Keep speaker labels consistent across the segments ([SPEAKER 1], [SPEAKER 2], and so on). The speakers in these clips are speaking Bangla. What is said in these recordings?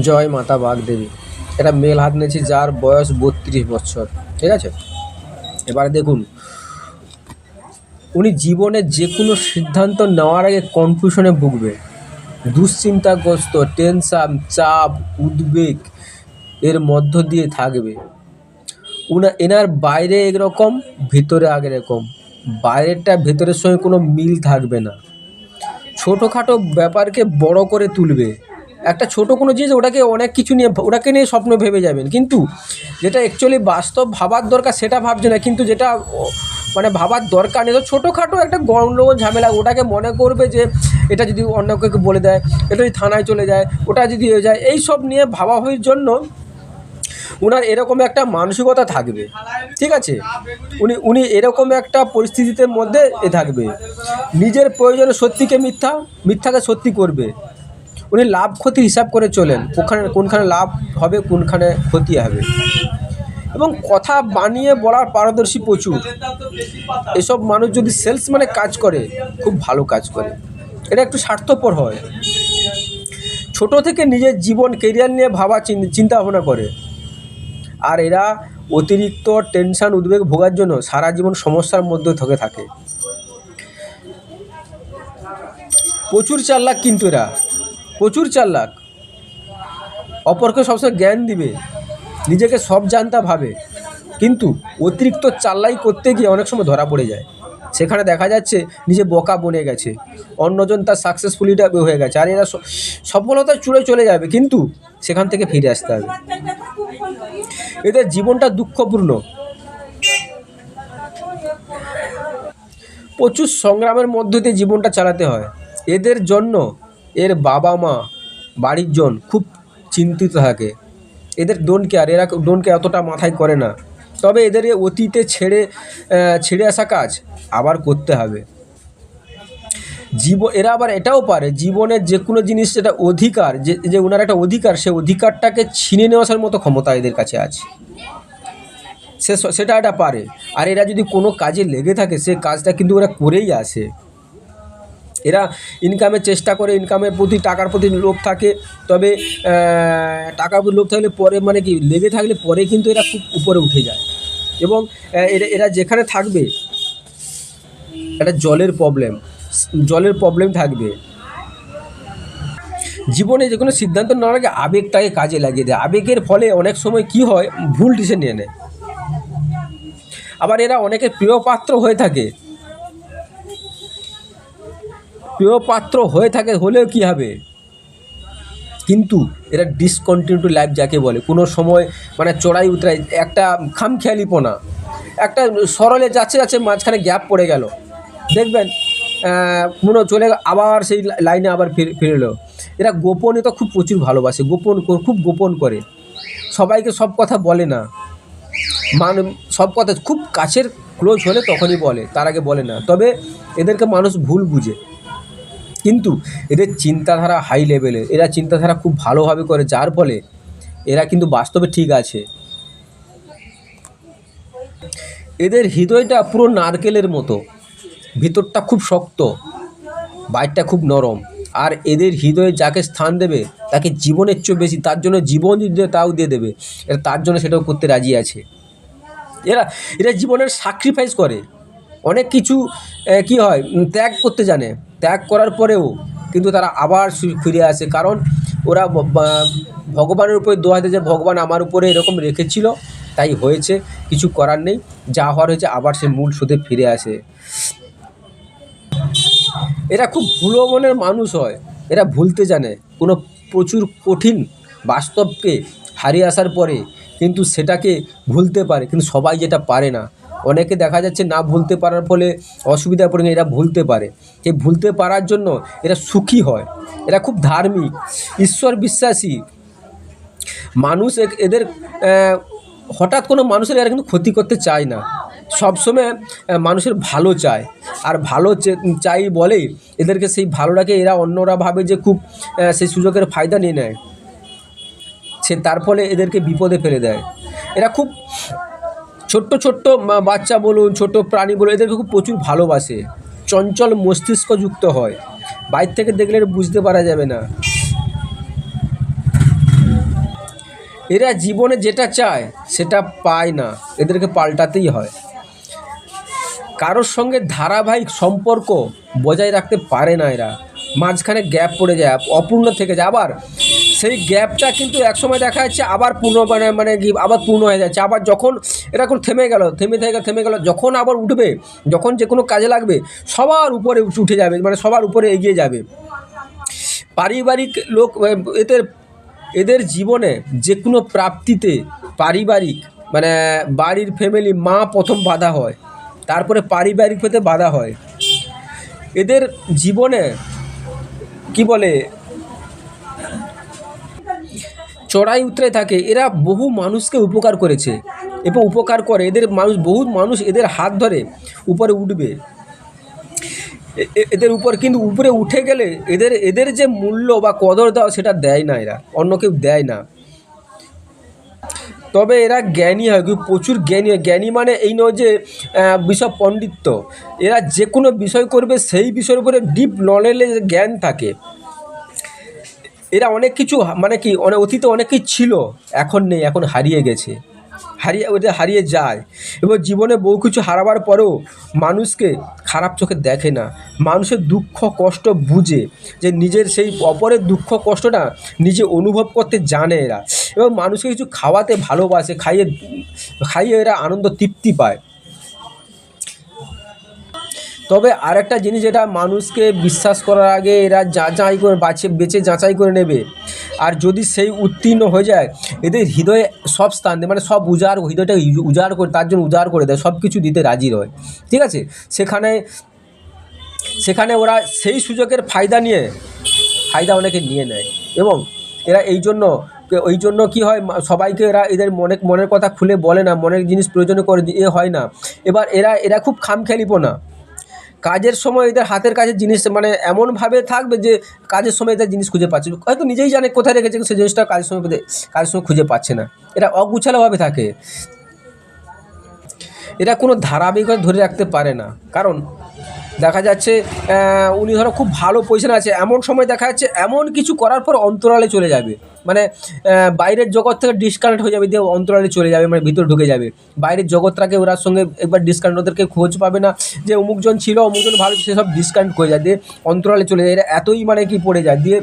[SPEAKER 1] জয় মাতা বাগদেবী। এটা মেল হাত নিয়েছি যার বয়স বত্রিশ বছর, ঠিক আছে? এবারে দেখুন, উনি জীবনে যে কোনো সিদ্ধান্ত নেওয়ার আগে কনফিউশনে ভুগবে। দুশ্চিন্তাগ্রস্ত টেনশান চাপ, উদ্বেগ এর মধ্য দিয়ে থাকবে। উনা, এনার বাইরে একরকম, ভিতরে আগে এরকম। বাইরেরটা ভেতরের সঙ্গে কোনো মিল থাকবে না। ছোটোখাটো ব্যাপারকে বড় করে তুলবে। একটা ছোট কোনো জিনিস ওটাকে অনেক কিছু নিয়ে ওটাকে নিয়ে স্বপ্ন ভেবে যাবেন। কিন্তু যেটা অ্যাকচুয়ালি বাস্তব ভাবার দরকার সেটা ভাবছে না, কিন্তু যেটা মানে ভাবার দরকার নেই। তো ছোটোখাটো একটা গণ্ডগোল, ঝামেলা, ওটাকে মনে করবে যে এটা যদি অন্য কাউকে বলে দেয়, এটা যদি থানায় চলে যায়, ওটা যদি হয়ে যায় এই সব নিয়ে ভাবা ভাবাভাবির জন্য ওনার এরকম একটা মানসিকতা থাকবে। ঠিক আছে? উনি উনি এরকম একটা পরিস্থিতিতে মধ্যে এ থাকবে। নিজের প্রয়োজনে সত্যিকে মিথ্যা, মিথ্যাকে সত্যি করবে। উনি লাভ ক্ষতির হিসাব করে চলেন, কোখানে, কোনখানে লাভ হবে, কোনখানে ক্ষতি হবে। এবং কথা বানিয়ে বলার পারদর্শী প্রচুর। এসব মানুষ যদি সেলসম্যানে কাজ করে, খুব ভালো কাজ করে। এটা একটু স্বার্থপর হয়। ছোট থেকে নিজের জীবন কেরিয়ার নিয়ে ভাবা, চিন- চিন্তা ভাবনা করে। আর এরা অতিরিক্ত টেনশন, উদ্বেগ ভোগার জন্য সারা জীবন সমস্যার মধ্যে থেকে থাকে। প্রচুর চাল্লাক কিন্তু এরা। প্রচুর চাল্লাক অপরকে সবসময় জ্ঞান দিবে, নিজেকে সব জানতা ভাবে। কিন্তু অতিরিক্ত চাল্লাই করতে গিয়ে অনেক সময় ধরা পড়ে যায়। সেখানে দেখা যাচ্ছে নিজে বোকা বনে গেছে। অন্যজন তার সাকসেসফুলিটা হয়ে গেছে। আর এরা স- সফলতার চূড়ে চলে যাবে, কিন্তু সেখান থেকে ফিরে আসতে হবে। এদের জীবনটা দুঃখপূর্ণ। প্রচুর সংগ্রামের মধ্য দিয়ে জীবনটা চালাতে হয়। এদের জন্য এর বাবা মা বাড়ির জন খুব চিন্তিত থাকে। এদের ডোন কেয়ার এরা ডোন কেয়ার অতটা মাথায় করে না। তবে এদের অতীতে ছেড়ে ছেড়ে আসা কাজ আবার করতে হবে। জীব, এরা আবার এটাও পারে, জীবনের যে কোনো জিনিস যেটা অধিকার, যে যে ওনার একটা অধিকার, সে অধিকারটাকে ছিনে নেওয়ার মতো ক্ষমতা এদের কাছে আছে। সে সেটা এটা পারে। আর এরা যদি কোনো কাজে লেগে থাকে, সে কাজটা কিন্তু ওরা করেই আসে। এরা ইনকামের চেষ্টা করে ইনকামের প্রতি, টাকার প্রতি লোভ থাকে। তবে টাকার প্রতি লোভ থাকলে পরে মানে কি, লেগে থাকলে পরে কিন্তু এরা খুব উপরে উঠে যায়। এবং এরা এরা যেখানে থাকবে, একটা জলের প্রবলেম জলের প্রবলেম থাকবে। জীবনে যে কোনো সিদ্ধান্ত নেওয়ার আগে আবেগটাকে কাজে লাগিয়ে দেয়। আবেগের ফলে অনেক সময় কি হয়, ভুল ডিসিশন নিয়ে নেয়। আবার এরা অনেকের প্রিয় পাত্র হয়ে থাকে। প্রিয় পাত্র হয়ে থাকে হলেও কি হবে? কিন্তু এরা ডিসকন্টিনিউ লাইফ যাকে বলে। কোনো সময় মানে চড়াই উতরাই, একটা খামখেয়ালিপনা, একটা সরলে যাচ্ছে যাচ্ছে মাঝখানে গ্যাপ পড়ে গেল। দেখবেন মনে চলে আবার সেই লাইনে আবার ফিরে এরা গোপনে তো খুব প্রচুর ভালোবাসে, গোপন খুব গোপন করে। সবাইকে সব কথা বলে না। মানে সব কথা খুব কাছের ক্লোজ হলে তখনই বলে, তার আগে বলে না। তবে এদেরকে মানুষ ভুল বুঝে। কিন্তু এদের চিন্তাধারা হাই লেভেলের এরা চিন্তাধারা খুব ভালোভাবে করে, যার ফলে এরা কিন্তু বাস্তবে ঠিক আছে। এদের হৃদয়টা পুরো নারকেলের মতো, ভিতরটা খুব শক্ত, বাইরটা খুব নরম। আর এদের হৃদয়ে যাকে স্থান দেবে, তাকে জীবনের চেয়ে বেশি, তার জন্য জীবন যদি তাও দিয়ে দেবে। এরা তার জন্য সেটাও করতে রাজি আছে। এরা এরা জীবনের স্যাক্রিফাইস করে। অনেক কিছু কি হয় ত্যাগ করতে জানে। ত্যাগ করার পরেও কিন্তু তারা আবার ফিরে আসে। কারণ ওরা ভগবানের উপরে দোয়া দেয় যে, ভগবান আমার উপরে এরকম রেখেছিল, তাই হয়েছে, কিছু করার নেই। যা হওয়ার হয়েছে, আবার সে মূল সুদে ফিরে আসে। এরা খুব ভুলো মনের মানুষ হয়। এরা ভুলতে জানে। কোনো প্রচুর কঠিন বাস্তবকে হারিয়ে আসার পরে কিন্তু সেটাকে ভুলতে পারে। কিন্তু সবাই যেটা পারে না। অনেকে দেখা যাচ্ছে না ভুলতে পারার ফলে অসুবিধা পড়ে এরা ভুলতে পারে। এই ভুলতে পারার জন্য এরা সুখী হয়। এরা খুব ধার্মিক, ঈশ্বর বিশ্বাসী। মানুষ এদের হঠাৎ কোনো মানুষের এরা কিন্তু ক্ষতি করতে চায় না। সবসময় মানুষের ভালো চায়। আর ভালো চাই বলেই এদেরকে সেই ভালোটাকে এরা অন্যরা ভাবে যে খুব সেই সুযোগের ফায়দা নিয়ে নেয়। সে তার ফলে এদেরকে বিপদে ফেলে দেয়। এরা খুব ছোট্ট ছোট্ট বাচ্চা বলুন ছোট প্রাণী বলুন, এদেরকে খুব প্রচুর ভালোবাসে। চঞ্চল মস্তিষ্কযুক্ত হয়। বাইর থেকে দেখলে বুঝতে পারা যাবে না। এরা জীবনে যেটা চায়, সেটা পায় না। এদেরকে পাল্টাতেই হয়। কারোর সঙ্গে ধারাবাহিক সম্পর্ক বজায় রাখতে পারে না এরা। মাঝখানে গ্যাপ পড়ে যায়, অপূর্ণ থেকে যায়। আবার সেই গ্যাপটা কিন্তু একসময় দেখা যাচ্ছে, আবার পূর্ণ মানে মানে আবার পূর্ণ হয়ে যাচ্ছে। আবার যখন এরকম থেমে গেল, থেমে থেকে থেমে গেল, যখন আবার উঠবে, যখন যে কোনো কাজে লাগবে, সবার উপরে উঠে যাবে মানে সবার উপরে এগিয়ে যাবে। পারিবারিক লোক, এদের এদের জীবনে যে কোনো প্রাপ্তিতে পারিবারিক মানে বাড়ির ফ্যামিলি মা প্রথম বাধা হয়, তারপরে পারিবারিক হতে বাধা হয়। এদের জীবনে কি বলে চড়াই উতরে থাকে, এরা বহু মানুষকে উপকার করেছে। এবং উপকার করে, এদের মানুষ বহু মানুষ এদের হাত ধরে উপরে উঠবে। এদের উপর কিন্তু উপরে উঠে গেলে এদের এদের যে মূল্য বা কদর দেওয়া সেটা দেয় না এরা, অন্য কেউ দেয় না। তবে এরা জ্ঞানী হয়, কিন্তু প্রচুর জ্ঞানী হয়। জ্ঞানী মানে এই নয় যে বিষয় পণ্ডিত্য। এরা যে কোনো বিষয় করবে, সেই বিষয়ের উপরে ডিপ নলেজের জ্ঞান থাকে। এরা অনেক কিছু মানে কি অনেক অতীতে অনেক কিছু ছিল, এখন নেই, এখন হারিয়ে গেছে। হারিয়ে, ওদের হারিয়ে যায়। এবং জীবনে বহু কিছু হারাবার পরেও মানুষকে খারাপ চোখে দেখে না। মানুষের দুঃখ, কষ্ট বুঝে যে নিজের সেই অপরের দুঃখ, কষ্টটা নিজে অনুভব করতে জানে এরা। এবং মানুষকে কিছু খাওয়াতে ভালোবাসে, খাইয়ে খাইয়ে এরা আনন্দ, তৃপ্তি পায়। তবে আরেকটা জিনিস যেটা মানুষকে বিশ্বাস করার আগে এরা যাচাই করে বাছে, বেছে যাচাই করে নেবে। আর যদি সেই উত্তীর্ণ হয়ে যায়, এদের হৃদয়ে সব স্থান দেয় মানে সব উজাড় হৃদয়টা উজাড় করে, তার জন্য উজাড় করে দেয় সব কিছু দিতে রাজি রয়। ঠিক আছে? সেখানে সেখানে ওরা সেই সুযোগের ফায়দা নিয়ে, ফায়দা অনেকে নিয়ে নেয়। এবং এরা এই জন্য ওই জন্য কি হয় সবাইকে এরা এদের মনে, মনের কথা খুলে বলে না, মনের জিনিস প্রয়োজনে করে এ হয় না। এবার এরা এরা খুব খামখেয়ালিপো না কাজের সময় এদের হাতের কাছে জিনিস মানে এমনভাবে থাকবে যে কাজের সময় এদের জিনিস খুঁজে পাচ্ছে। হয়তো নিজেই জানে কোথায় রেখেছে সেই জিনিসটা কাজের সময় কাজের সময় খুঁজে পাচ্ছে না। এটা অগুছালোভাবে থাকে। এরা কোনো ধারাবাহিকতা ধরে রাখতে পারে না। কারণ দেখা যাচ্ছে উনি ধরো খুব ভালো পজিশনে আছে। এমন সময় দেখা যাচ্ছে, এমন কিছু করার পর অন্তরালে চলে যাবে। মানে বাইরের জগৎ থেকে ডিসকানেক্ট হয়ে যাবে, দিয়ে অন্তরালে চলে যাবে মানে ভিতরে ঢুকে যাবে। বাইরের জগৎটাকে ওরার সঙ্গে একবার ডিসকানেক্ট ওদেরকে খোঁজ পাবে না। যে অমুকজন ছিল, অমুকজন ভালো সেসব ডিসকানেক্ট হয়ে যায়, দিয়ে অন্তরালে চলে যায়। এরা এতই মানে কি পড়ে যায়, দিয়ে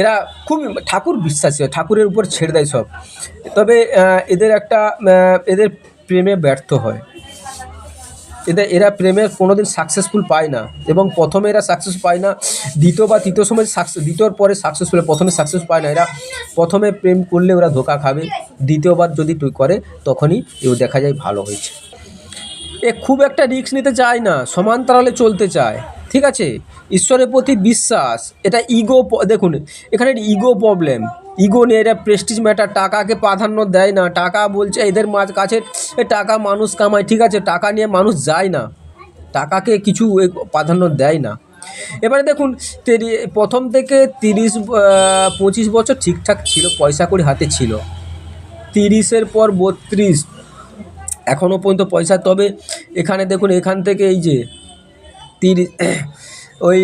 [SPEAKER 1] এরা খুব ঠাকুর বিশ্বাসী ঠাকুরের উপর ছেড়ে দেয় সব। তবে এদের একটা এদের প্রেমে ব্যর্থ হয়। এদের, এরা প্রেমে কোনো দিন সাকসেসফুল পায় না। এবং প্রথমে এরা সাকসেস পায় না, দ্বিতীয় বা তৃতীয় সময় সাকসেস দ্বিতীয়র পরে সাকসেসফুল প্রথমে সাকসেস পায় না এরা। প্রথমে প্রেম করলে ওরা ধোকা খাবে, দ্বিতীয়বার যদি তুই করে, তখনই এও দেখা যায় ভালো হয়েছে। এ খুব একটা রিস্ক নিতে চায় না, সমান্তরালে চলতে চায়, ঠিক আছে? ঈশ্বরের প্রতি বিশ্বাস, এটা ইগো দেখুন, এখানে ইগো প্রবলেম ইগো নিয়ে এরা প্রেস্টিজ ম্যাটার টাকাকে প্রাধান্য দেয় না। টাকা বলছে এদের মাঝ কাছে টাকা মানুষ কামায়, ঠিক আছে, টাকা নিয়ে মানুষ যায় না। টাকাকে কিছু প্রাধান্য দেয় না। এবারে দেখুন প্রথম থেকে তিরিশ পঁচিশ বছর ঠিকঠাক ছিল, পয়সা করে হাতে ছিল। তিরিশের পর বত্রিশ এখনও পর্যন্ত পয়সা। তবে এখানে দেখুন, এখান থেকে এই যে তিরিশ, ওই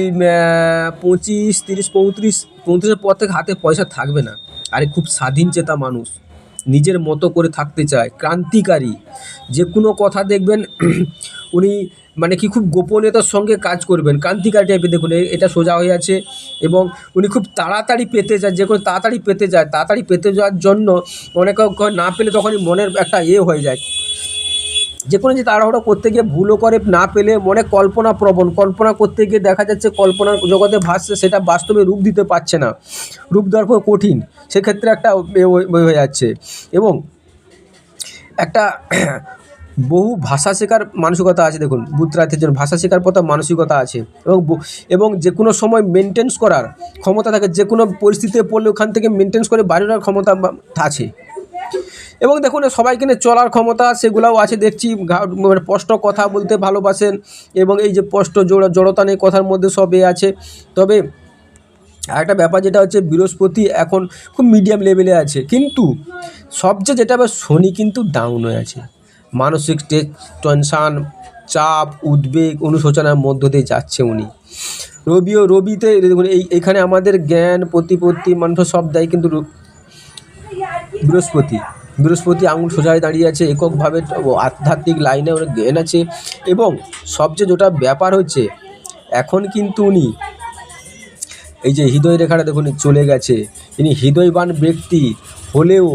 [SPEAKER 1] পঁচিশ, তিরিশ, পঁয়ত্রিশ, পঁয়ত্রিশের পর থেকে হাতে পয়সা থাকবে না। আরে খুব স্বাধীন চেতা মানুষ। নিজের মতো করে থাকতে চায়, ক্রান্তিকারী। যে কোনো কথা দেখবেন, উনি মানে কি খুব গোপনীয়তার সঙ্গে কাজ করবেন। ক্রান্তিকারী টাইপের দেখুন এটা সোজা হয়ে আছে এবং উনি খুব তাড়াতাড়ি পেতে চায়, যে কোনো তাড়াতাড়ি পেতে যায়। তাড়াতাড়ি পেতে যাওয়ার জন্য অনেক না পেলে তখনই মনের একটা এ হয়ে যায়। যে কোনো যে তাড়াহুড়ো করতে গিয়ে ভুলও করে, না পেলে মনে কল্পনা প্রবণ। কল্পনা করতে গিয়ে দেখা যাচ্ছে কল্পনার জগতে ভাসছে, সেটা বাস্তবে রূপ দিতে পারছে না। রূপ দেওয়ার পর কঠিন, সেক্ষেত্রে একটা হয়ে- যাচ্ছে। এবং একটা বহু ভাষা শেখার মানসিকতা আছে, দেখুন বুথরাথের জন্য ভাষা শেখার পথে মানসিকতা আছে। এবং এবং যে কোনো সময় মেনটেন্স করার ক্ষমতা থাকে যে কোনো পরিস্থিতিতে পড়লে ওখান থেকে মেনটেন্স করে বাড়ির ক্ষমতা আছে। এবং দেখুন, সবাইকে নিয়ে চলার ক্ষমতা সেগুলোও আছে, দেখছি মানে স্পষ্ট কথা বলতে ভালোবাসেন এবং এই যে স্পষ্ট জোড়া জড়তা নেই কথার মধ্যে সব এ আছে। তবে আরেকটা ব্যাপার যেটা হচ্ছে, বৃহস্পতি এখন খুব মিডিয়াম লেভেলে আছে। কিন্তু সবচেয়ে যেটা আবার শনি কিন্তু ডাউন হয়ে আছে। মানসিক টেনশান চাপ, উদ্বেগ, অনুশোচনার মধ্য দিয়ে যাচ্ছে উনি। রবিও রবিতে দেখুন, এই এখানে আমাদের জ্ঞান, প্রতিপত্তি মানুষ সব দেয় কিন্তু বৃহস্পতি। বৃহস্পতি আঙুল সোজায় দাঁড়িয়ে আছে, এককভাবে আধ্যাত্মিক লাইনে অনেক জ্ঞান আছে এবং সবচেয়ে যেটা ব্যাপার হচ্ছে, এখন কিন্তু উনি এই যে হৃদয় রেখাটা দেখুন চলে গেছে। ইনি হৃদয়বান ব্যক্তি, হলেও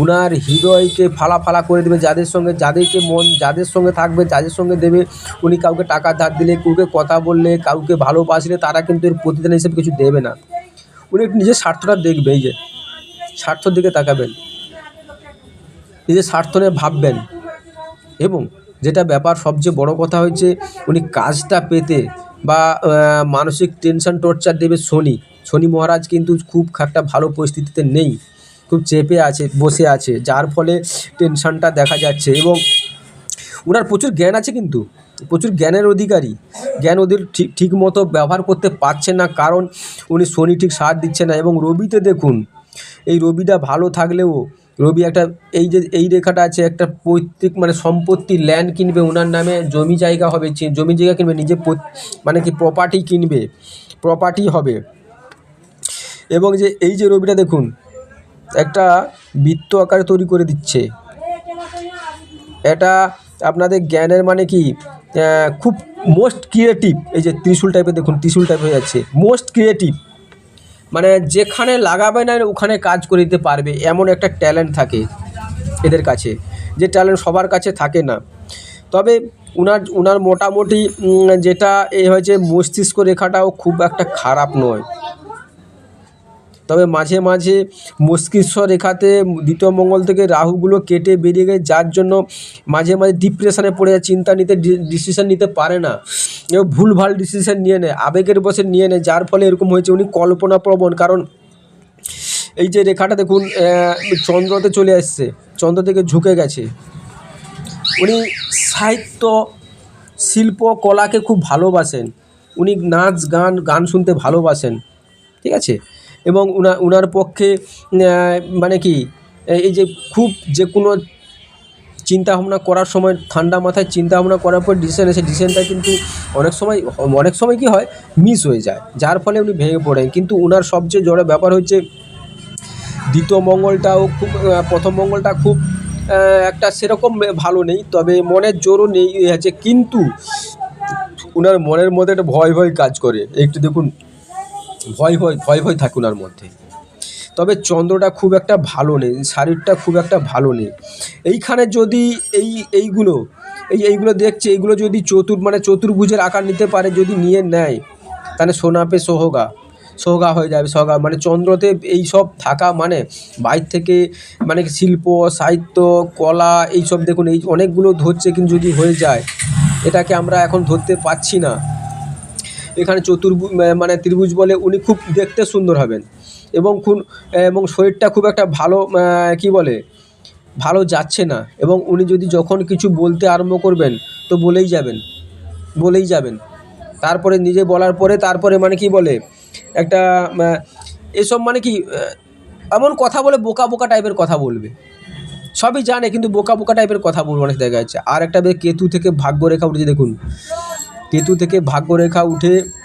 [SPEAKER 1] উনার হৃদয়কে ফালা ফালা করে দেবে, যাদের সঙ্গে, যাদেরকে মন, যাদের সঙ্গে থাকবে, যাদের সঙ্গে দেবে, উনি কাউকে টাকা ধার দিলে, কাউকে কথা বললে, কাউকে ভালোবাসলে, তারা কিন্তু এর প্রতিদান হিসেবে কিছু দেবে না। উনি নিজের স্বার্থটা দেখবে, এই যে, স্বার্থর দিকে তাকাবেন। নিজের স্বার্থ নিয়ে ভাববেন। এবং যেটা ব্যাপার, সবচেয়ে বড় কথা হচ্ছে উনি কাজটা পেতে বা মানসিক টেনশন টর্চার দেবে শনি। শনি মহারাজ কিন্তু খুব একটা ভালো পরিস্থিতিতে নেই। খুব চেপে আছে, বসে আছে, যার ফলে টেনশনটা দেখা যাচ্ছে। এবং ওনার প্রচুর জ্ঞান আছে কিন্তু, প্রচুর জ্ঞানের অধিকারী। জ্ঞান ওদের ঠিক ঠিক মতো ব্যবহার করতে পারছে না, কারণ উনি শনি ঠিক সাথ দিচ্ছে না। এবং রবিতে দেখুন, এই রবিটা ভালো থাকলেও রবি একটা, এই যে, এই রেখাটা আছে একটা পৈতৃক মানে সম্পত্তি ল্যান্ড কিনবে ওনার নামে জমি জায়গা হবে জমি জায়গা কিনবে, নিজে মানে কি প্রপার্টি কিনবে প্রপার্টি হবে। এবং যে, এই যে রবিটা দেখুন, একটা বৃত্ত আকারে তৈরি করে দিচ্ছে। এটা আপনাদের জ্ঞানের মানে কি খুব মোস্ট ক্রিয়েটিভ এই যে ত্রিশূল টাইপের দেখুন, ত্রিশূল টাইপ হয়ে যাচ্ছে। মোস্ট ক্রিয়েটিভ মানে যেখানে লাগাবে না ওখানে কাজ করে দিতে পারবে, এমন একটা ট্যালেন্ট থাকে এদের কাছে, যে ট্যালেন্ট সবার কাছে থাকে না। তবে উনার উনার মোটামুটি যেটা এ হয়েছে মস্তিষ্ক রেখাটাও খুব একটা খারাপ নয়। তবে মাঝে মাঝে মস্তিষ্ক রেখাতে দ্বিতীয় মঙ্গল থেকে রাহুগুলো কেটে বেরিয়ে গেছে যার জন্য মাঝে মাঝে ডিপ্রেশনে পড়ে যায়, চিন্তা নিতে ডিসিশন নিতে পারে না। ভুলভাল ডিসিশন নিয়ে নেয়, আবেগের বসে নিয়ে নেয়, যার ফলে এরকম হয়েছে উনি কল্পনাপ্রবণ। কারণ এই যে রেখাটা দেখুন চন্দ্রতে চলে আসছে, চন্দ্র থেকে ঝুঁকে গেছে। উনি সাহিত্য, শিল্প, কলাকে খুব ভালোবাসেন। উনি নাচ, গান গান শুনতে ভালোবাসেন। ঠিক আছে? এবং উনা, উনার পক্ষে মানে কি, এই- যে খুব যে কোনো চিন্তা ভাবনা করার সময়, ঠান্ডা মাথায় চিন্তা ভাবনা করার পর ডিসিশন এসে ডিসিশনটা কিন্তু অনেক সময় অনেক সময় কি হয় মিস হয়ে যায়। যার ফলে উনি ভেঙে পড়েন। কিন্তু উনার সবচেয়ে জড়ো ব্যাপার হচ্ছে, দ্বিতীয় মঙ্গলটাও খুব প্রথম মঙ্গলটা খুব একটা সেরকম ভালো নেই। তবে মনের জোরও নেই আছে কিন্তু ওনার মনের মধ্যে একটা ভয় ভয় কাজ করে। একটু দেখুন ভয় ভয় ভয় ভয় থাকুন ওনার মধ্যে। তবে চন্দ্রটা খুব একটা ভালো নেই, শরীরটা খুব একটা ভালো নেই। এইখানে যদি এই, এইগুলো এই, এইগুলো দেখছে, এইগুলো যদি চতুর মানে চতুর্ভুজের আকার নিতে পারে, যদি নিয়ে নেয়, তাহলে সোনাপে সোহগা সোহগা হয়ে যাবে, সোহগা। মানে চন্দ্রতে এই সব থাকা মানে বাইর থেকে মানে শিল্প, সাহিত্য, কলা, এই সব দেখুন, এই অনেকগুলো ধরছে কিন্তু যদি হয়ে যায়, এটাকে আমরা এখন ধরতে পারছি না। এখানে চতুর্ভুজ মানে ত্রিভুজ বলে উনি খুব দেখতে সুন্দর হবেন। এবং খুব এবং শরীরটা খুব একটা ভালো কি বলে, ভালো যাচ্ছে না। এবং উনি যদি যখন কিছু বলতে আরম্ভ করবেন, তো বলেই যাবেন বলেই যাবেন। তারপরে নিজে বলার পরে, তারপরে মানে কি বলে, একটা এসব মানে কি এমন কথা বলে বোকা বোকা টাইপের কথা বলবে। সবই জানে, কিন্তু বোকা বোকা টাইপের কথা বলবে অনেক দেখা যাচ্ছে আর একটা কেতু থেকে ভাগ্যরেখা উঠেছে, দেখুন। কেতু থেকে ভাগ্যরেখা উঠে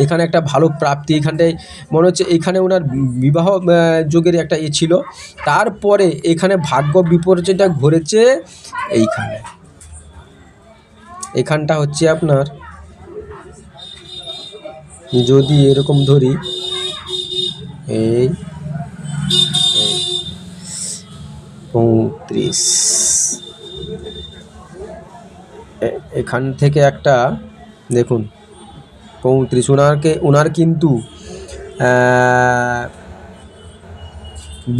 [SPEAKER 1] এখানে একটা ভালো প্রাপ্তি, এখানটায় মনে হচ্ছে এখানে ওনার বিবাহ যোগের একটা ইয়ে ছিল। তারপরে এখানে ভাগ্য বিপর্যয়টা ঘুরেছে এইখানে। এখানটা হচ্ছে আপনার, যদি এরকম ধরি, এই পঁয়ত্রিশ। এ- এখান থেকে একটা, দেখুন পঁয়ত্রিশ ওনারকে ওনার কিন্তু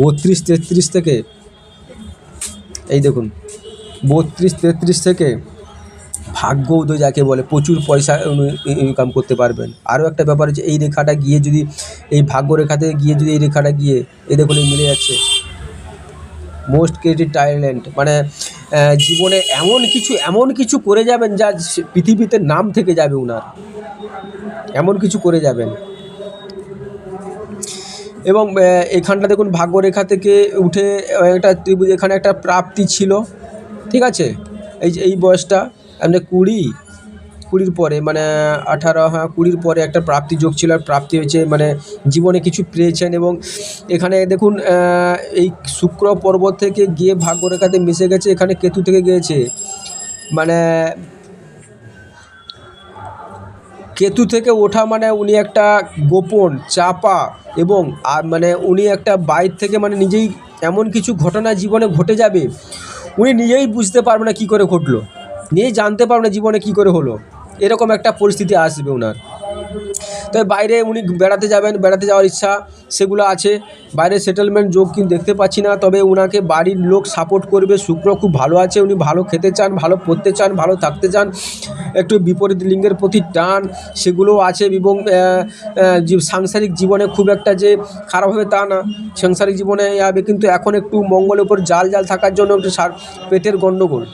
[SPEAKER 1] বত্রিশ, তেত্রিশ থেকে, এই দেখুন, বত্রিশ, তেত্রিশ থেকে ভাগ্য উদয় যাকে বলে, প্রচুর পয়সা ইনকাম করতে পারবেন। আরও একটা ব্যাপার হচ্ছে, এই রেখাটা গিয়ে যদি, এই ভাগ্য রেখাতে গিয়ে যদি এই রেখাটা গিয়ে, এই দেখুন মিলে যাচ্ছে। মোস্ট ক্রিয়েটিভ ট্যালেন্ট মানে জীবনে এমন কিছু এমন কিছু করে যাবেন যা পৃথিবীতে নাম থেকে যাবে ওনার এমন কিছু করে যাবেন। এবং এখানটা দেখুন, ভাগ্যরেখা থেকে উঠে একটা ত্রিভুজ, এখানে একটা প্রাপ্তি ছিল। ঠিক আছে? এই এই বয়সটা, আপনি কুড়ি কুড়ির পরে মানে আঠারো হ্যাঁ কুড়ির পরে একটা প্রাপ্তি যোগ ছিল, আর প্রাপ্তি হয়েছে মানে জীবনে কিছু পেয়েছেন এবং এখানে দেখুন এই শুক্র পর্বত থেকে গিয়ে ভাগ্যরেখাতে মিশে গেছে, এখানে কেতু থেকে গিয়েছে। মানে কেতু থেকে ওঠা মানে উনি একটা গোপন, চাপা এবং, আর মানে উনি একটা বাইর থেকে মানে নিজেই এমন কিছু ঘটনা জীবনে ঘটে যাবে, উনি নিজেই বুঝতে পারবে না কী করে ঘটলো, নিজেই জানতে পারবে না জীবনে কী করে হলো। এরকম একটা পরিস্থিতি আসবে ওনার। তবে বাইরে উনি বেড়াতে যাবেন, বেড়াতে যাওয়ার ইচ্ছা সেগুলো আছে। বাইরে সেটেলমেন্ট যোগ কিন্তু দেখতে পাচ্ছি না, তবে ওনাকে বাড়ির লোক সাপোর্ট করবে। শুক্র খুব ভালো আছে, উনি ভালো খেতে চান, ভালো পড়তে চান, ভালো থাকতে চান। একটু বিপরীত লিঙ্গের প্রতি টান সেগুলোও আছে। এবং সাংসারিক জীবনে খুব একটা যে খারাপ হবে তা না। সাংসারিক জীবনে যাবে, কিন্তু এখন একটু মঙ্গলের উপর জাল জাল থাকার জন্য একটু সার, পেটের গণ্ডগোল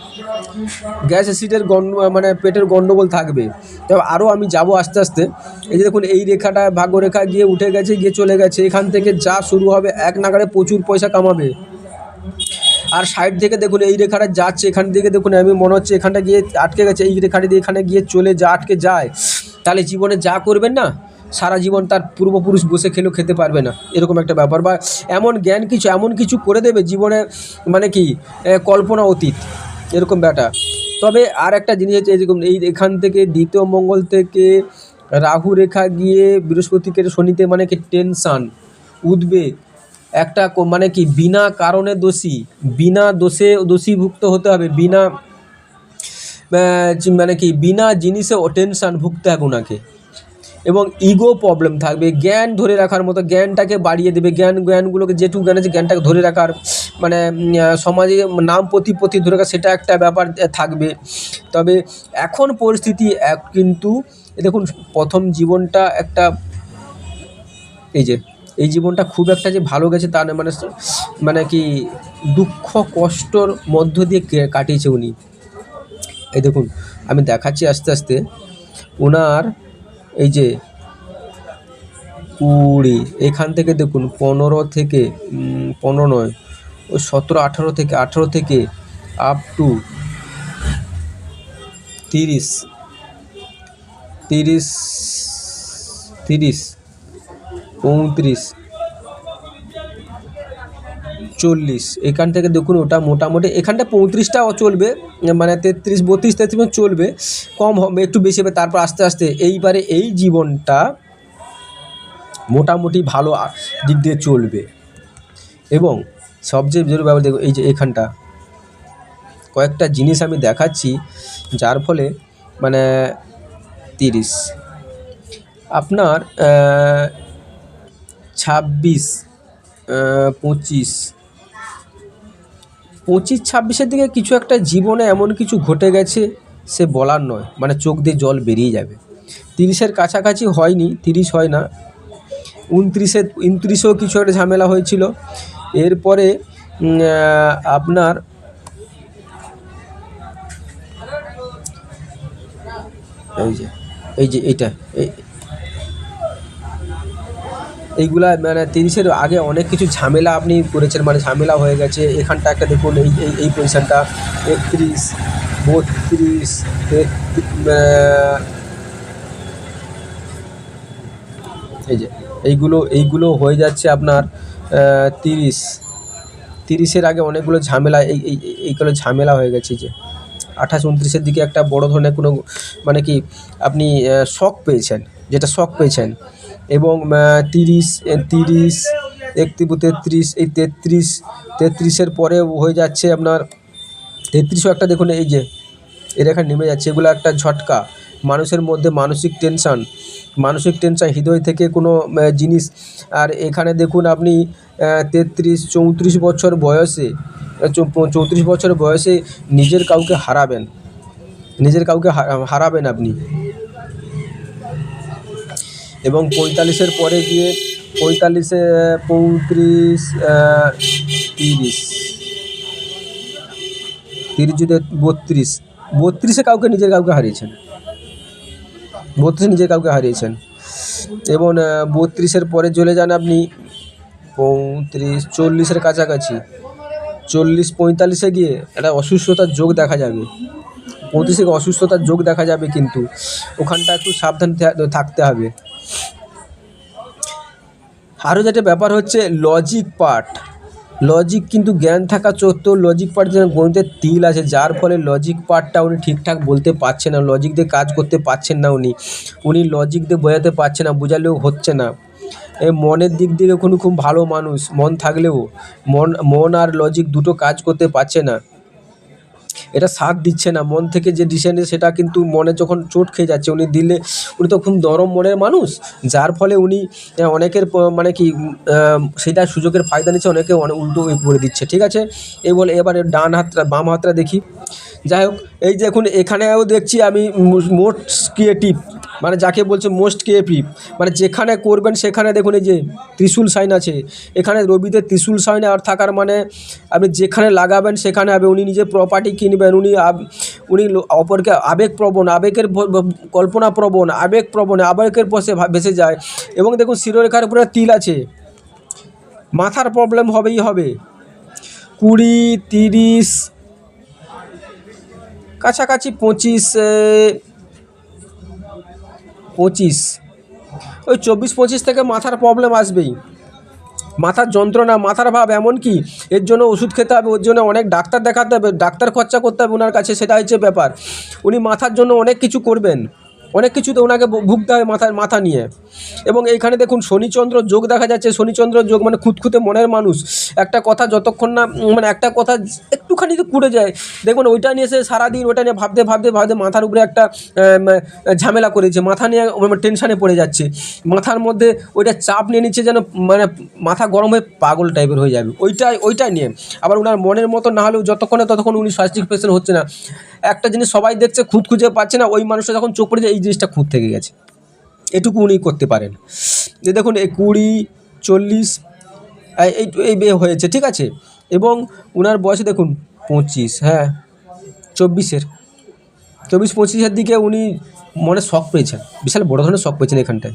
[SPEAKER 1] গ্যাস অ্যাসিডের গন্ড মানে পেটের গণ্ডগোল থাকবে। তবে আরও আমি যাব আস্তে আস্তে। এই যে দেখুন, এই রেখাটা ভাগ্যরেখা গিয়ে উঠে গেছে, গিয়ে চলে গেছে। এখান থেকে যা শুরু হবে, এক নাগারে প্রচুর পয়সা কামাবে। আর সাইড থেকে দেখুন, এই রেখাটা যাচ্ছে, এখান থেকে দেখুন, আমি মনে হচ্ছে এখানটা গিয়ে আটকে গেছে, এই রেখাটা দিয়ে এখানে গিয়ে চলে যা, আটকে যায়। তাহলে জীবনে যা করবেন না, সারা জীবন তার পূর্বপুরুষ বসে খেলেও খেতে পারবে না। এরকম একটা ব্যাপার। বা এমন জ্ঞান কিছু, এমন কিছু করে দেবে জীবনে মানে কি কল্পনা অতীত। এরকম ব্যাটা। তবে আর একটা জিনিস হচ্ছে দেখুন, এই এখান থেকে দ্বিতীয় মঙ্গল থেকে রাহু রেখা গিয়ে বৃহস্পতিকে শনিতে মানে কি টেনশান উদ্বেগ, একটা মানে কি বিনা কারণে দোষী, বিনা দোষে দোষীভুক্ত হতে হবে, বিনা মানে কি বিনা জিনিসে টেনশান ভুগতে হবে ওনাকে এবং ইগো প্রবলেম থাকবে, জ্ঞান ধরে রাখার মতো, জ্ঞানটাকে বাড়িয়ে দেবে, জ্ঞান, জ্ঞানগুলোকে যেটুকু জ্ঞান আছে জ্ঞানটাকে ধরে রাখার মানে সমাজে নাম প্রতিপত্তি ধরে রাখা সেটা একটা ব্যাপার থাকবে। তবে এখন পরিস্থিতি কিন্তু দেখুন, প্রথম জীবনটা একটা, এই যে, এই জীবনটা খুব একটা যে ভালো গেছে তা নয় মানে মানে কি দুঃখ, কষ্টর মধ্য দিয়ে কাটিয়েছে উনি। এই দেখুন, আমি দেখাচ্ছি আস্তে আস্তে ওনার এই যে কুড়ি, এখান থেকে দেখুন, পনেরো থেকে পনেরো নয় ওই সতেরো, আঠারো থেকে আঠারো থেকে আপ টু তিরিশ তিরিশ তিরিশ পঁয়ত্রিশ চল্লিশ। এখান থেকে দেখুন ওটা মোটামুটি, এখানটা পঁয়ত্রিশটাও চলবে মানে তেত্রিশ, বত্রিশ, তেত্রিশ চলবে, কম হবে, একটু বেশি হবে, তারপর আস্তে আস্তে এইবারে এই জীবনটা মোটামুটি ভালো দিক দিয়ে চলবে। এবং সবচেয়ে জরুরি ব্যাপার দেখো এই যে এখানটা, কয়েকটা জিনিস আমি দেখাচ্ছি, যার ফলে মানে তিরিশ। আপনার ছাব্বিশ পঁচিশ। পঁচিশ, ছাব্বিশের দিকে কিছু একটা জীবনে এমন কিছু ঘটে গেছে, সে বলার নয়। মানে চোখ দিয়ে জল বেরিয়ে যাবে। তিরিশের কাছাকাছি হয়নি, তিরিশ হয় না। উনত্রিশে, উনত্রিশেও কিছু একটা ঝামেলা হয়েছিল। এরপরে আপনার এই যে এই যে এই এইগুলা মানে তিরিশের আগে অনেক কিছু ঝামেলা আপনি করেছেন মানে ঝামেলা হয়ে গেছে। এখানটা একটা দেখুন, এই এই এই পজিশানটা একত্রিশ, বত্রিশ এই যে, এইগুলো এইগুলো হয়ে যাচ্ছে আপনার তিরিশ। তিরিশের আগে অনেকগুলো ঝামেলা এই- এইগুলো ঝামেলা হয়ে গেছে যে। আঠাশ, উনত্রিশের দিকে একটা বড় ধরনের কোনো মানে কি আপনি শখ পেয়েছেন, যেটা শখ পেয়েছেন। এবং তিরিশ তিরিশ, একত্রিশ, তেত্রিশ, এই তেত্রিশ, তেত্রিশের পরে হয়ে যাচ্ছে আপনার, তেত্রিশও একটা দেখুন এই যে, এর এখানে নেমে যাচ্ছে, এগুলো একটা ঝটকা। মানুষের মধ্যে মানসিক টেনশন, মানসিক টেনশান, হৃদয় থেকে কোনো জিনিস। আর এখানে দেখুন আপনি তেত্রিশ, চৌত্রিশ বছর বয়সে চৌত্রিশ বছর বয়সে নিজের কাউকে হারাবেন। নিজের কাউকে হারাবেন আপনি। এবং পঁয়তাল্লিশের পরে গিয়ে পঁয়তাল্লিশে পঁয়ত্রিশ তিরিশ। তিরিশ যদি বত্রিশ। বত্রিশে কাউকে নিজের কাউকে হারিয়েছেন। বত্রিশে নিজের কাউকে হারিয়েছেন। এবং বত্রিশের পরে চলে যান আপনি। পঁয়ত্রিশ, চল্লিশের কাছাকাছি। চল্লিশ পঁয়তাল্লিশে গিয়ে একটা অসুস্থতার যোগ দেখা যাবে। পঁয়ত্রিশে গিয়ে অসুস্থতার যোগ দেখা যাবে কিন্তু। ওখানটা একটু সাবধান থাকতে হবে। আরও যেটা ব্যাপার হচ্ছে লজিক পার্ট লজিক কিন্তু জ্ঞান থাকা সত্ত্বেও লজিক পার্ট যেন গণিতের তিল আছে, যার ফলে লজিক পার্টটা উনি ঠিকঠাক বলতে পারছে না লজিক দিয়ে কাজ করতে পারছেন না উনি। উনি লজিক দিয়ে বোঝাতে পারছে না, বোঝালেও হচ্ছে না। মনের দিক দিয়ে কোনো খুব ভালো মানুষ, মন থাকলেও। মন মন আর লজিক দুটো কাজ করতে পারছে না। এটা সাথ দিচ্ছে না। মন থেকে যে ডিসিশন সেটা কিন্তু মনে যখন চোট খেয়ে যাচ্ছে, উনি দিলে উনি তো খুব নরম মনের মানুষ। যার ফলে উনি অনেকের মানে কি সেটা সুযোগের ফায়দা নিচ্ছে, অনেকে অনেক উল্টো করে দিচ্ছে, ঠিক আছে? এই বলে, এবারে ডান হাতটা, বাম হাতটা দেখি। যাই হোক, এই যে এখন এখানেও দেখছি আমি মোস্ট ক্রিয়েটিভ মানে যাকে বলছে মোস্ট ক্রিয়েটিভ। মানে যেখানে করবেন সেখানে দেখুন এই যে ত্রিশূল সাইন আছে। এখানে রবিতে ত্রিশূল সাইন আর থাকার মানে আপনি যেখানে লাগাবেন সেখানে হবে উনি নিজে প্রপার্টি কিনবেন। উনি উনি লো- অপরকে আবেগপ্রবণ আবেগের ভ- কল্পনাপ্রবণ আবেগপ্রবণ আবেগের ভা- ভেসে যায় এবং দেখুন শিরোরেখার উপরে তিল আছে। মাথার প্রবলেম হবেই হবে। কুড়ি, তিরিশ, কাছাকাছি পঁচিশ পঁচিশ। ওই চব্বিশ, পঁচিশ থেকে মাথার প্রবলেম আসবেই। মাথার যন্ত্রণা, মাথার ভাব এমন কি এর জন্য ওষুধ খেতে হবে, ওর জন্য অনেক ডাক্তার দেখাতে হবে, ডাক্তার খরচা করতে হবে ওনার কাছে সেটা হচ্ছে ব্যাপার। উনি মাথার জন্য অনেক কিছু করবেন। অনেক কিছুতে ওনাকে ভুগতে হয় মাথার মাথা নিয়ে। এবং এইখানে দেখুন, শনিচন্দ্র যোগ দেখা যাচ্ছে। শনিচন্দ্র যোগ মানে খুঁতখুঁতে মনের মানুষ। একটা কথা যতক্ষণ না মানে একটা কথা একটুখানি তো কুড়ে যায়। দেখুন, ওইটা নিয়ে সে সারাদিন ওইটা নিয়ে ভাবতে ভাবতে ভাবতে মাথার উপরে একটা ঝামেলা করেছে। মাথা নিয়ে টেনশানে পড়ে যাচ্ছে। মাথার মধ্যে ওইটা চাপ নিয়ে নিচ্ছে যেন মানে মাথা গরম হয়ে পাগল টাইপের হয়ে যাবে। ওইটাই ওইটাই নিয়ে। আবার ওনার মনের মতো না হলেও যতক্ষণে ততক্ষণ উনি স্বাস্থ্য পেশেন্ট হচ্ছে না। একটা জিনিস সবাই দেখছে, খুঁত খুঁজে পাচ্ছে না, ওই মানুষটা যখন চোখ পড়ে যায়, এই জিনিসটা খুঁত থেকে গেছে। এটুকু উনি করতে পারেন। যে দেখুন এই কুড়ি, চল্লিশ, এই, এই- বে হয়েছে, ঠিক আছে? এবং ওনার বয়সে দেখুন, পঁচিশ হ্যাঁ চব্বিশের। চব্বিশ, পঁচিশের দিকে উনি মনে শখ পেয়েছেন, বিশাল বড় ধরনের শখ পেয়েছেন এখানটায়।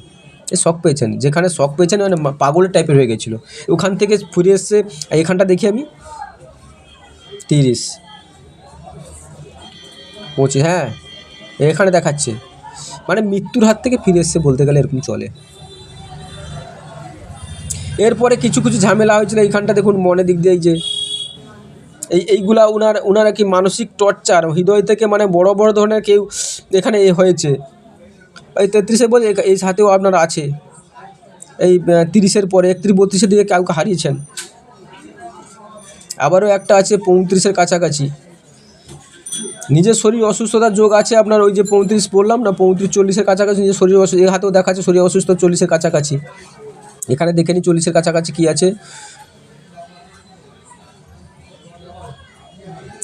[SPEAKER 1] এই শখ পেয়েছেন, যেখানে শখ পেয়েছেন মানে পাগলের টাইপের হয়ে গেছিল। ওখান থেকে ফিরে এসছে এখানটা দেখি আমি, তিরিশ। পঁচিশ হ্যাঁ এখানে দেখাচ্ছে। মানে মৃত্যুর হাত থেকে ফিরে এসছে বলতে গেলে এরকম চলে। এরপরে কিছু কিছু ঝামেলা হয়েছিল, এইখানটা দেখুন মনে দিক দিয়ে যে, এই, এইগুলা ওনার ওনারা কি মানসিক টর্চার হৃদয় থেকে মানে বড় বড় ধরনের কেউ এখানে এ হয়েছে। এই তেত্রিশে বলে, এই সাথেও আপনার আছে। এই তিরিশের পরে, একত্রিশ, বত্রিশের দিকে কাউকে হারিয়েছেন। আবারও একটা আছে পঁয়ত্রিশের কাছাকাছি। নিজের শরীর অসুস্থতার যোগ আছে, আপনার ওই যে পঁয়ত্রিশ পড়লাম না, পঁয়ত্রিশ চল্লিশের কাছাকাছি নিজের শরীর অসুস্থ এই হাতেও দেখাচ্ছে শরীর অসুস্থ চল্লিশের কাছাকাছি। এখানে দেখে নিই চল্লিশের কাছাকাছি কী আছে।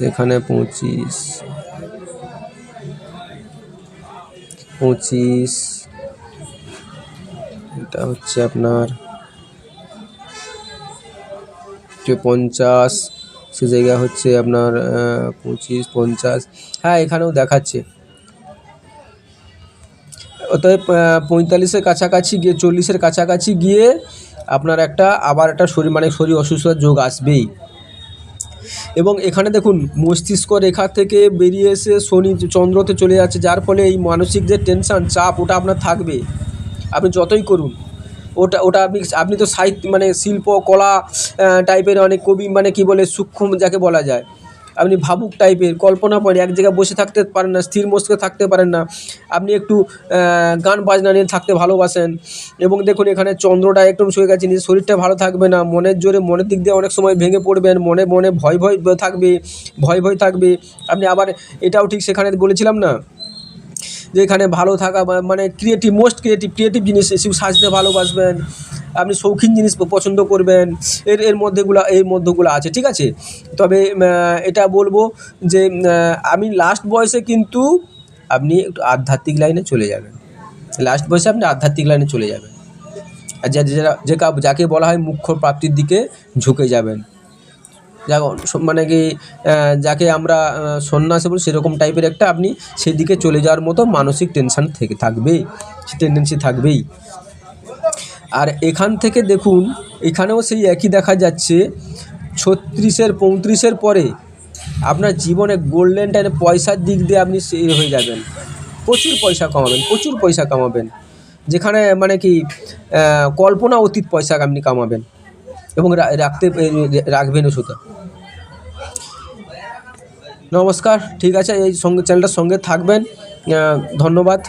[SPEAKER 1] এখানে পঁচিশ পঁচিশ, এটা হচ্ছে আপনার, পঞ্চাশ সে জায়গা হচ্ছে আপনার পঁচিশ, পঞ্চাশ। হ্যাঁ এখানেও দেখাচ্ছে। অতএব পঁয়তাল্লিশের কাছাকাছি গিয়ে, চল্লিশের কাছাকাছি গিয়ে আপনার একটা, আবার একটা শরীর মানে শরীর অসুস্থতার যোগ আসবেই। এবং এখানে দেখুন, মস্তিষ্ক রেখা থেকে বেরিয়ে এসে শনি চন্দ্রতে চলে যাচ্ছে, যার ফলে এই মানসিক যে টেনশন চাপ, ওটা আপনার থাকবে। আপনি যতই করুন ওটা ওটা আপনি আপনি তো সাহিত্য মানে শিল্প, কলা টাইপের অনেক কবি মানে কি বলে, সূক্ষ্ম যাকে বলা যায়। আপনি ভাবুক টাইপের কল্পনা করে, এক জায়গায় বসে থাকতে পারেন না, স্থির মস্তিষ্কে থাকতে পারেন না। আপনি একটু গান বাজনা নিয়ে থাকতে ভালোবাসেন। এবং দেখুন, এখানে চন্দ্রটা একটু শুয়ে গেছে, নিজের শরীরটা ভালো থাকবে না, মনের জোরে মনের দিক দিয়ে অনেক সময় ভেঙে পড়বেন, মনে মনে ভয় ভয় থাকবে, ভয় ভয় থাকবে। আপনি আবার এটাও ঠিক সেখানে বলেছিলাম না? যে এখানে ভালো থাকা মানে ক্রিয়েটিভ মোস্ট ক্রিয়েটিভ ক্রিয়েটিভ জিনিস এসব সাজতে ভালোবাসবেন। আপনি শৌখিন জিনিস পছন্দ করবেন। এর এর মধ্যেগুলো এর মধ্যেগুলো আছে, ঠিক আছে? তবে এটা বলব যে আমি লাস্ট বয়সে কিন্তু আপনি একটু আধ্যাত্মিক লাইনে চলে যাবেন। লাস্ট বয়সে আপনি আধ্যাত্মিক লাইনে চলে যাবেন। আর যা- যারা, যে যাকে বলা হয় মুখ্য প্রাপ্তির দিকে ঝুঁকে যাবেন। স- মানে কি যাকে আমরা সন্ন্যাসী বলি, সেরকম টাইপের একটা আপনি সেদিকে চলে যাওয়ার মতো মানসিক টেনশন থেকে থাকবেই টেন্ডেন্সি থাকবেই। আর এখান থেকে দেখুন, এখানেও সেই একই দেখা যাচ্ছে, ছত্রিশের, পঁয়ত্রিশের পরে আপনার জীবনে গোল্ডেন টাইমে পয়সার দিক দিয়ে আপনি সে হয়ে যাবেন। প্রচুর পয়সা কামাবেন, প্রচুর পয়সা কামাবেন। যেখানে মানে কি কল্পনা অতীত পয়সা আপনি কামাবেন এবং রাখতে রাখবেনও সুতা নমস্কার ঠিক আছে এই সঙ্গে চ্যানেলটার সঙ্গে থাকবেন। ধন্যবাদ।